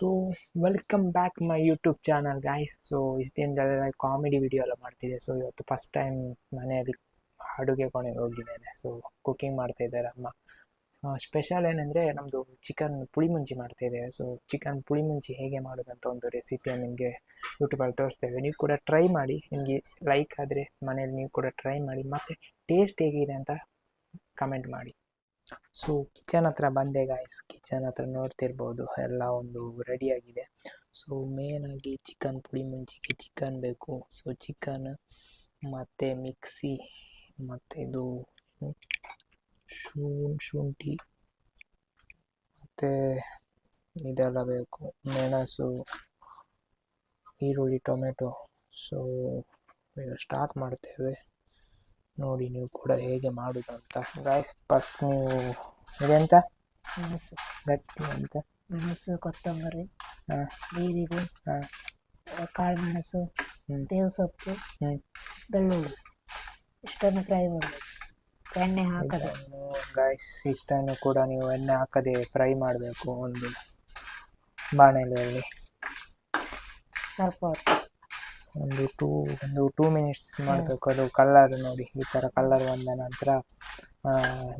So welcome back my YouTube channel guys so ಇಷ್ಟು comedy video ಎಲ್ಲ ಮಾಡ್ತಿದ್ದೆ so ಇವತ್ತು ಫಸ್ಟ್ ಟೈಮ್ ಮನೆಯಲ್ಲಿ ಅಡುಗೆ ಕೋಣೆಗೆ ಹೋಗಿದ್ದೇನೆ. ಸೊ ಕುಕಿಂಗ್ ಮಾಡ್ತಾ ಇದ್ದಾರೆ ಅಮ್ಮ. ಸ್ಪೆಷಲ್ ಏನಂದರೆ ನಮ್ಮದು ಚಿಕನ್ ಪುಳಿಮುಂಚಿ ಮಾಡ್ತಾ ಇದ್ದೇವೆ. ಸೊ ಚಿಕನ್ ಪುಳಿಮುಂಚಿ ಹೇಗೆ ಮಾಡೋದಂತ ಒಂದು ರೆಸಿಪಿಯನ್ನು ನಿಮಗೆ ಯೂಟ್ಯೂಬಲ್ಲಿ ತೋರಿಸ್ತೇವೆ. ನೀವು ಕೂಡ ಟ್ರೈ ಮಾಡಿ. ನಿಮಗೆ ಲೈಕ್ ಆದರೆ ಮನೇಲಿ ನೀವು ಕೂಡ ಟ್ರೈ ಮಾಡಿ. ಮತ್ತು ಟೇಸ್ಟ್ ಹೇಗಿದೆ ಅಂತ ಕಮೆಂಟ್ ಮಾಡಿ. ಸೊ ಕಿಚನ್ ಹತ್ರ ಬಂದೆ ಗಾಯ್ಸ್ ಕಿಚನ್ ಹತ್ರ ನೋಡ್ತಿರ್ಬೋದು. ಎಲ್ಲ ಒಂದು ರೆಡಿಯಾಗಿದೆ. ಸೊ ಮೇನಾಗಿ ಚಿಕನ್ ಪುಡಿ, ಮುಂಚಿಗೆ ಚಿಕನ್ ಬೇಕು. ಸೊ ಚಿಕನ್ ಮತ್ತು ಮಿಕ್ಸಿ, ಮತ್ತು ಇದು ಶೂನ್, ಶುಂಠಿ, ಮತ್ತು ಇದೆಲ್ಲ ಬೇಕು. ಮೆಣಸು, ಈರುಳ್ಳಿ, ಟೊಮೆಟೊ. ಸೊ ಈಗ ಸ್ಟಾರ್ಟ್ ಮಾಡ್ತೇವೆ. ನೋಡಿ ನೀವು ಕೂಡ ಹೇಗೆ ಮಾಡೋದು ಅಂತ. ಗಾಯ್ಸ್ ಫಸ್ಟ್ ನೀವು ಇದೆಂತ ಮೆಣಸು. ಗಟ್ಟಿ ಅಂತ ಮೆಣಸು ಕೊತ್ತಂಬರಿ ಹಾಂ. ಹಾಂ. ಕಾಳು ಮೆಣಸು ಹ್ಮ್. ಬೇವು ಸೊಪ್ಪು ಹ್ಞೂ ಬೆಳ್ಳುಳ್ಳಿ. ಇಷ್ಟನ್ನು ಫ್ರೈ ಮಾಡಬೇಕು ಎಣ್ಣೆ ಹಾಕದೆ. ಗಾಯ್ಸ್ ಇಷ್ಟನ್ನು ಕೂಡ ನೀವು ಎಣ್ಣೆ ಹಾಕದೆ ಫ್ರೈ ಮಾಡಬೇಕು ಒಂದು ಬಾಣಲೆಯಲ್ಲಿ. ಸ್ವಲ್ಪ ಹೊತ್ತು. ಒಂದು ಟೂ ಒಂದು ಟೂ ಮಿನಿಟ್ಸ್ ಮಾಡಬೇಕು. ಅದು ಕಲ್ಲರ್ ನೋಡಿ ಈ ಥರ ಕಲ್ಲರ್ ಬಂದ ನಂತರ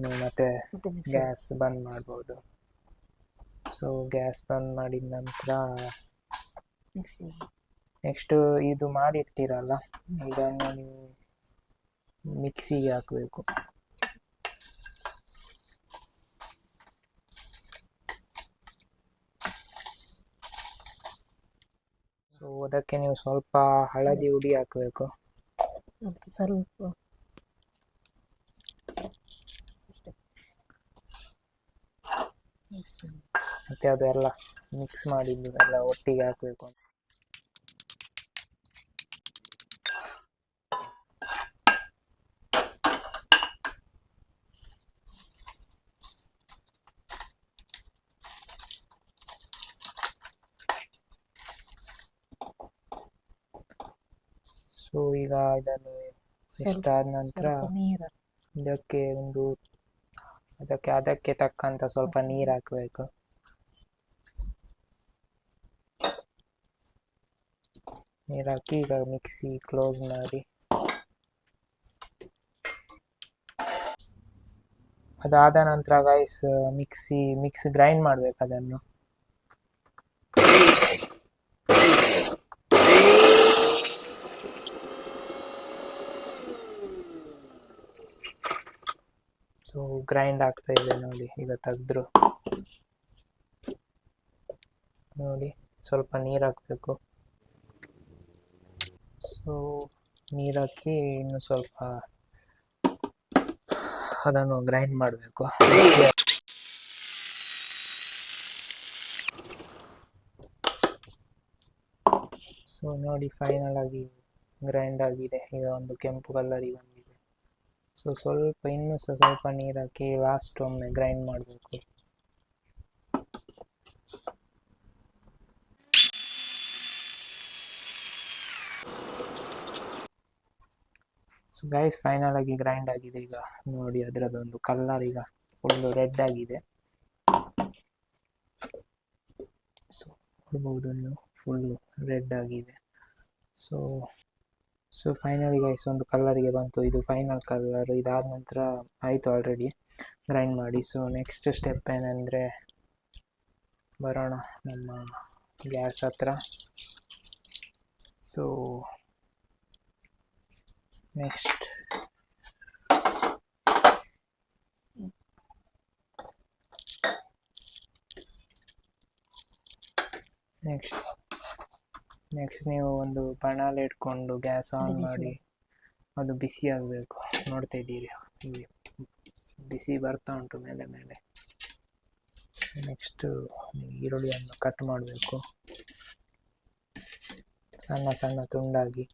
ನೀವು ಮತ್ತೆ ಗ್ಯಾಸ್ ಬಂದ್ ಮಾಡ್ಬೋದು. ಸೊ ಗ್ಯಾಸ್ ಬಂದ್ ಮಾಡಿದ ನಂತರ ನೆಕ್ಸ್ಟು ನೆಕ್ಸ್ಟ್ ಇದು ಮಾಡಿರ್ತೀರಲ್ಲ ಇದನ್ನು ನೀವು ಮಿಕ್ಸಿಗೆ ಹಾಕಬೇಕು ಸೊ ಅದಕ್ಕೆ ನೀವು ಸ್ವಲ್ಪ ಹಳದಿ ಹುಡಿ ಹಾಕಬೇಕು. ಮತ್ತೆ ಸ್ವಲ್ಪ ಮತ್ತೆ ಅದು ಎಲ್ಲ ಮಿಕ್ಸ್ ಮಾಡಿದ್ದು ಎಲ್ಲ ಒಟ್ಟಿಗೆ ಹಾಕಬೇಕು ಸೊ ಈಗ ಇದನ್ನು ಇಷ್ಟ ಆದ ನಂತರ ನೀರು. ಇದಕ್ಕೆ ಒಂದು ಅದಕ್ಕೆ ಅದಕ್ಕೆ ತಕ್ಕಂತ ಸ್ವಲ್ಪ ನೀರು ಹಾಕಬೇಕು. ನೀರು ಹಾಕಿ ಈಗ ಮಿಕ್ಸಿ ಕ್ಲೋಸ್ ಮಾಡಿ. ಅದಾದ ನಂತರ ಗೈಸ್ ಮಿಕ್ಸಿ ಮಿಕ್ಸ್ ಗ್ರೈಂಡ್ ಮಾಡ್ಬೇಕು ಅದನ್ನು. ಸೊ ಗ್ರೈಂಡ್ ಆಗ್ತಾ ಇದೆ ನೋಡಿ, ಈಗ ತೆಗೆದ್ರು. ನೋಡಿ, ಸ್ವಲ್ಪ ನೀರು ಹಾಕಬೇಕು. ಸೊ ನೀರು ಹಾಕಿ ಇನ್ನು ಸ್ವಲ್ಪ ಅದನ್ನು ಗ್ರೈಂಡ್ ಮಾಡಬೇಕು. ಸೊ ನೋಡಿ ಫೈನಲ್ ಆಗಿ ಗ್ರೈಂಡ್ ಆಗಿದೆ. ಈಗ ಒಂದು ಕೆಂಪು ಕಲರಿಗೆ ಬಂದಿದೆ. ಸೊ ಸ್ವಲ್ಪ ಇನ್ನೂ ಸಹ ಸ್ವಲ್ಪ ನೀರು ಹಾಕಿ ಲಾಸ್ಟ್ ಒಮ್ಮೆ ಗ್ರೈಂಡ್ ಮಾಡಬೇಕು. ಸೊ ಗೈಸ್ ಫೈನಲ್ ಆಗಿ ಗ್ರೈಂಡ್ ಆಗಿದೆ ಈಗ. ನೋಡಿ ಅದರದೊಂದು ಕಲರ್ ಈಗ ಫುಲ್ಲು ರೆಡ್ ಆಗಿದೆ. ಸೊ ನೋಡ್ಬೋದು ನೀವು ಫುಲ್ಲು ರೆಡ್ ಆಗಿದೆ. ಸೊ ಸೊ ಫೈನಲಿ ಗೈಸ್ ಒಂದು ಕಲ್ಲರಿಗೆ ಬಂತು. ಇದು ಫೈನಲ್ ಕಲ್ಲರ್ ಇದಾದ ನಂತರ ಆಯಿತು ಆಲ್ರೆಡಿ ಗ್ರೈಂಡ್ ಮಾಡಿ. ಸೊ ನೆಕ್ಸ್ಟ್ ಸ್ಟೆಪ್ ಏನಂದರೆ ಬರೋಣ ನಮ್ಮ ಗ್ಯಾಸ್ ಹತ್ರ. ಸೊ ನೆಕ್ಸ್ಟ್ ನೆಕ್ಸ್ಟ್ ನೆಕ್ಸ್ಟ್ ನೀವು ಒಂದು ಬಣಾಲೆ ಇಟ್ಕೊಂಡು ಗ್ಯಾಸ್ ಆನ್ ಮಾಡಿ. ಅದು ಬಿಸಿ ಆಗಬೇಕು. ನೋಡ್ತಾ ಇದ್ದೀರಿ. ಇಲ್ಲಿ ಬಿಸಿ ಬರ್ತಾ ಉಂಟು ಮೇಲೆ ಮೇಲೆ. ನೆಕ್ಸ್ಟು ಈರುಳ್ಳಿಯನ್ನು ಕಟ್ ಮಾಡಬೇಕು. ಸಣ್ಣ ಸಣ್ಣ ತುಂಡಾಗಿ.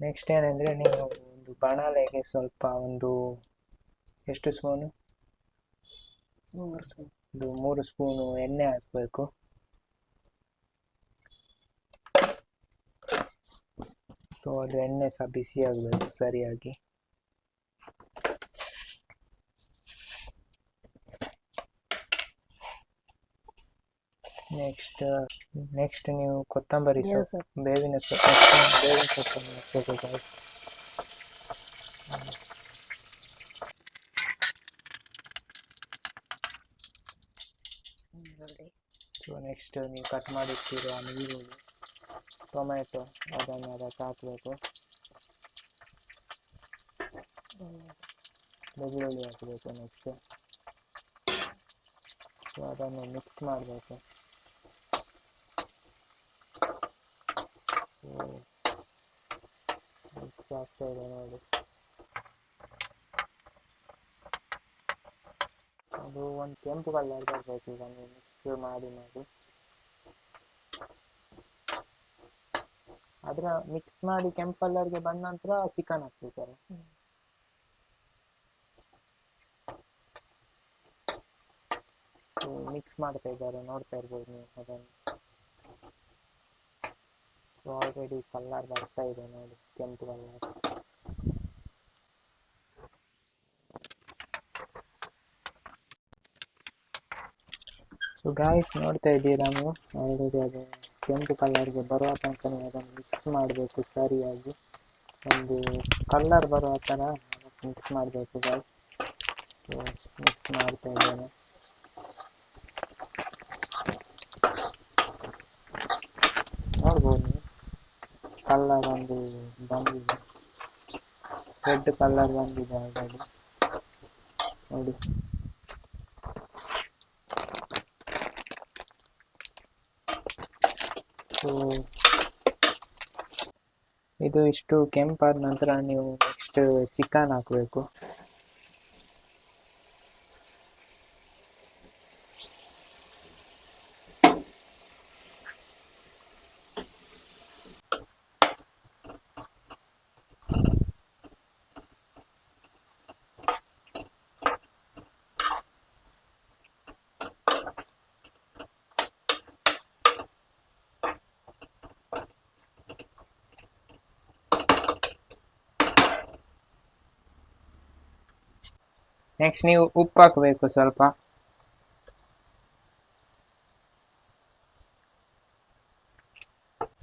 ನೆಕ್ಸ್ಟ್ ಏನಂದರೆ ನೀವು ಬಾಣಲೆಗೆ ಸ್ವಲ್ಪ ಒಂದು ಎಷ್ಟು ಸ್ಪೂನು? ಒಂದು ಮೂರು ಸ್ಪೂನು ಎಣ್ಣೆ ಹಾಕಬೇಕು. ಸೊ ಅದು ಎಣ್ಣೆ ಸಹ ಬಿಸಿ ಆಗಬೇಕು, ಸರಿಯಾಗಿ. ನೆಕ್ಸ್ಟ್ ನೆಕ್ಸ್ಟ್ ನೀವು ಕೊತ್ತಂಬರಿ ಸೊಪ್ಪು. ಬೇವಿನ ಸೊಪ್ಪು, ಬೇವಿನ ಸೊಪ್ಪನ್ನು ಹಾಕ್ಬೇಕು guys. ಈರುಳ್ಳಿ ಸೊ ನೆಕ್ಸ್ಟ್ ನೀವು ಕಟ್ ಮಾಡಿರ್ತೀರೋ ಈರುಳ್ಳಿ ಟೊಮೆಟೊ ಅದನ್ನು ಅದಕ್ಕೆ ಹಾಕಬೇಕು. ಬೆಳ್ಳುಳ್ಳಿ ಹಾಕಬೇಕು ನೆಕ್ಸ್ಟ್ ಸೊ ಅದನ್ನು ಮಿಕ್ಸ್ ಮಾಡಬೇಕು. ಮಿಕ್ಸ್ ಆಗ್ತಾ ಇದೆ ನೋಡಿ. ಅದು ಒಂದು ಕೆಂಪು ಕಲರ್ ಬರಬೇಕು ಈಗ ನೀವು ಮಿಕ್ಸ್ ಮಾಡಿ ಮಾಡಿ ಅದರ ಮಿಕ್ಸ್ ಮಾಡಿ ಕೆಂಪು ಕಲರ್ಗೆ ಬಂದ ನಂತರ ಚಿಕನ್ ಹಾಕ್ಬೇಕಾರೆ ಮಿಕ್ಸ್ ಮಾಡ್ತಾ ಇದ್ದಾರೆ, ನೋಡ್ತಾ ಇರ್ಬೋದು ನೀವು ಅದನ್ನು. ಆಲ್ರೆಡಿ ಕಲ್ಲರ್ ಬರ್ತಾ ಇದೆ ನೋಡಿ ಕೆಂಪು ಕಲರ್ ಸೊ ಗಾಯ್ಸ್ ನೋಡ್ತಾ ಇದ್ದೀರಾ ನೀವು? ಆಲ್ರೆಡಿ ಅದು ಕೆಂಪು ಕಲರ್ಗೆ ಬರುವ ತನಕ ನೀವು ಅದನ್ನು ಮಿಕ್ಸ್ ಮಾಡಬೇಕು ಸರಿಯಾಗಿ. ಒಂದು ಕಲರ್ ಬರುವ ಥರ ಮಿಕ್ಸ್ ಮಾಡಬೇಕು ಗಾಯ್ಸ್ ಸೊ ಮಿಕ್ಸ್ ಮಾಡ್ತಾ ಇದ್ದೇನೆ. ನೋಡ್ಬೋದು ನೀವು. ಕಲರ್ ಒಂದು ಬಂದಿದೆ. ರೆಡ್ ಕಲರ್ ಬಂದಿದೆ ಆಲ್ರೆಡಿ ನೋಡಿ. ಸೊ ಇದು ಇಷ್ಟು ಕೆಂಪಾದ ನಂತರ ನೀವು ನೆಕ್ಸ್ಟ್ ಚಿಕನ್ ಹಾಕಬೇಕು. ನೆಕ್ಸ್ಟ್ ನೀವು ಉಪ್ಪು ಹಾಕಬೇಕು ಸ್ವಲ್ಪ.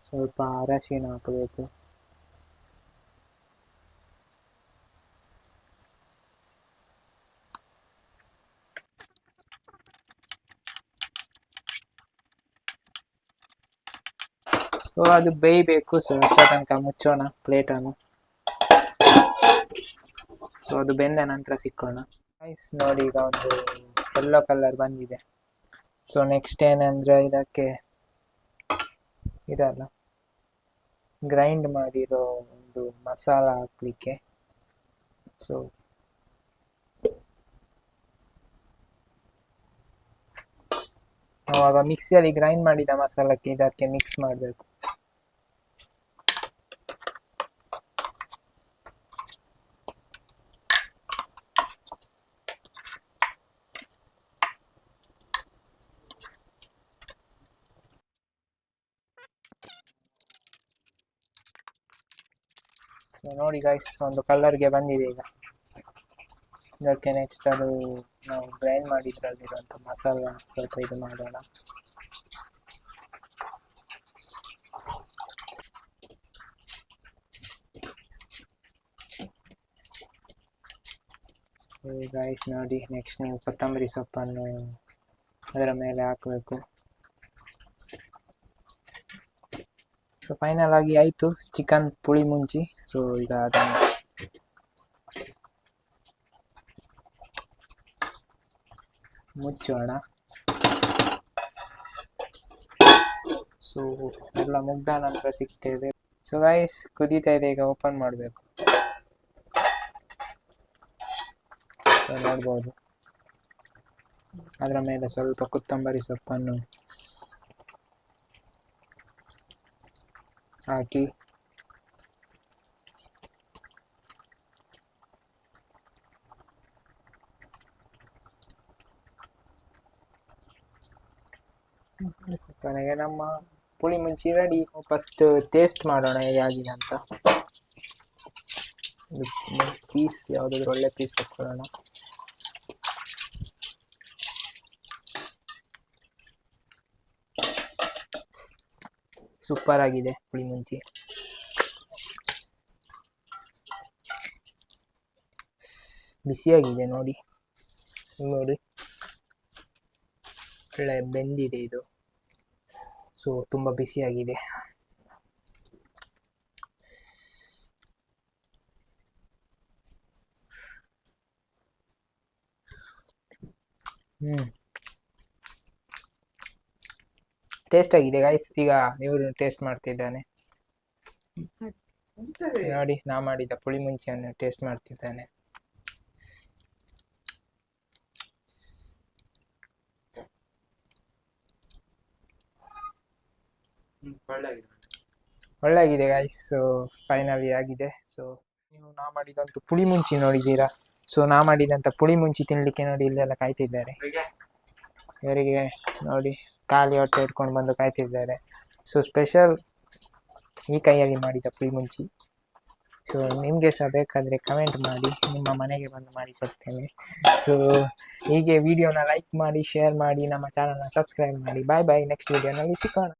ಸ್ವಲ್ಪ ಅರಶಿನ ಹಾಕಬೇಕು. ಸೊ ಅದು ಬೇಯಬೇಕು. ಸೊ ಅಷ್ಟ ತನಕ ಮುಚ್ಚೋಣ ಪ್ಲೇಟನ್ನು. ಸೊ ಅದು ಬೆಂದ ನಂತರ ಸಿಕ್ಕೋಣ. ರೈಸ್ ನೋಡಿ ಈಗ ಒಂದು ಎಲ್ಲೋ ಕಲರ್ ಬಂದಿದೆ. ಸೊ ನೆಕ್ಸ್ಟ್ ಏನಂದ್ರೆ ಇದಕ್ಕೆ ಇದಲ್ಲ ಗ್ರೈಂಡ್ ಮಾಡಿರೋ ಒಂದು ಮಸಾಲ ಹಾಕ್ಲಿಕ್ಕೆ. ಸೊ ಅವಾಗ ಮಿಕ್ಸಿಯಲ್ಲಿ ಗ್ರೈಂಡ್ ಮಾಡಿದ ಮಸಾಲಕ್ಕೆ ಇದಕ್ಕೆ ಮಿಕ್ಸ್ ಮಾಡಬೇಕು. ನೋಡಿ ಗೈಸ್ ಒಂದು ಕಲರ್ಗೆ ಬಂದಿದೆ ಈಗ. ಇದಕ್ಕೆ ನೆಕ್ಸ್ಟ್ ಅದು ನಾವು ಗ್ರೈಂಡ್ ಮಾಡಿದ್ರಲ್ಲಿರುವಂಥ ಮಸಾಲ ಸ್ವಲ್ಪ ಇದು ಮಾಡೋಣ. ಗೈಸ್ ನೋಡಿ ನೆಕ್ಸ್ಟ್ ನೀವು ಕೊತ್ತಂಬರಿ ಸೊಪ್ಪನ್ನು ಅದರ ಮೇಲೆ ಹಾಕಬೇಕು. ಸೊ ಫೈನಲ್ ಆಗಿ ಆಯಿತು ಚಿಕನ್ ಪುಳಿ ಮುಂಚಿ ಸೊ ಈಗ ಅದನ್ನು ಮುಚ್ಚೋಣ ಸೊ ಎಲ್ಲ ಮುಗ್ದ ನಂತರ ಸಿಗ್ತೇವೆ ಸೊ ಗೈಸ್ ಕುದೀತಾ ಇದೆ, ಈಗ ಓಪನ್ ಮಾಡಬೇಕು. ನೋಡ್ಬೋದು. ಅದರ ಮೇಲೆ ಸ್ವಲ್ಪ ಕೊತ್ತಂಬರಿ ಸೊಪ್ಪನ್ನು ಹಾಕಿ ಇಳಿಸು. ಕೊನೆಗೆ ನಮ್ಮ puli munchi ready first taste ಮಾಡೋಣ ಹೇಗಾಗಿದೆ ಅಂತ ಪೀಸ್ ಯಾವುದಾದ್ರು ಒಳ್ಳೆ ಪೀಸ್ ತಗೊಳ್ಳೋಣ ಸೂಪರ್ ಆಗಿದೆ ಹುಳಿ ಮುಂಚಿ. ಬಿಸಿಯಾಗಿದೆ ನೋಡಿ. ನೋಡಿ. ಒಳ್ಳೆ ಬೆಂದಿದೆ ಇದು. ಸೊ ತುಂಬ ಬಿಸಿಯಾಗಿದೆ ಹ್ಮ್. ಟೇಸ್ಟ್ ಆಗಿದೆ ಗಾಯ್ಸ್ ಈಗ ಇವರು ಟೇಸ್ಟ್ ಮಾಡ್ತಿದ್ದಾನೆ. ನೋಡಿ ನಾ ಮಾಡಿದ ಪುಳಿ ಮುಂಚೆಯನ್ನು ಟೇಸ್ಟ್ ಮಾಡ್ತಿದ್ದಾನೆ. ಒಳ್ಳೆಯಾಗಿದೆ ಗಾಯ್ಸ್ ಸೊ ಫೈನಲಿ ಆಗಿದೆ. ಸೊ ನೀವು ನಾ ಮಾಡಿದಂತ ಪುಳಿ ಮುಂಚಿ ನೋಡಿದ್ದೀರಾ? ಸೊ ನಾ ಮಾಡಿದಂತ ಪುಳಿ ಮುಂಚಿ ತಿನ್ಲಿಕ್ಕೆ ನೋಡಿ ಇಲ್ಲೆಲ್ಲ ಕಾಯ್ತಿದ್ದಾರೆ. ಇವರಿಗೆ ನೋಡಿ. ಖಾಲಿ ಹೊಟ್ಟೆ ಇಟ್ಕೊಂಡು ಬಂದು ಕಾಯ್ತಿದ್ದಾರೆ. ಸೊ ಸ್ಪೆಷಲ್ ಈ ಕೈಯಲ್ಲಿ ಮಾಡಿದ ಪುಳಿ ಮುಂಚಿ ಸೊ ನಿಮಗೆ ಸಹ ಬೇಕಾದರೆ ಕಮೆಂಟ್ ಮಾಡಿ, ನಿಮ್ಮ ಮನೆಗೆ ಬಂದು ಮಾಡಿ ಕೊಡ್ತೇನೆ. ಸೊ ಹೀಗೆ ವಿಡಿಯೋನ ಲೈಕ್ ಮಾಡಿ ಶೇರ್ ಮಾಡಿ, ನಮ್ಮ ಚಾನಲ್ನ ಸಬ್ಸ್ಕ್ರೈಬ್ ಮಾಡಿ. ಬಾಯ್ ಬಾಯ್ ನೆಕ್ಸ್ಟ್ ವಿಡಿಯೋನಲ್ಲಿ ಸಿಗೋಣ.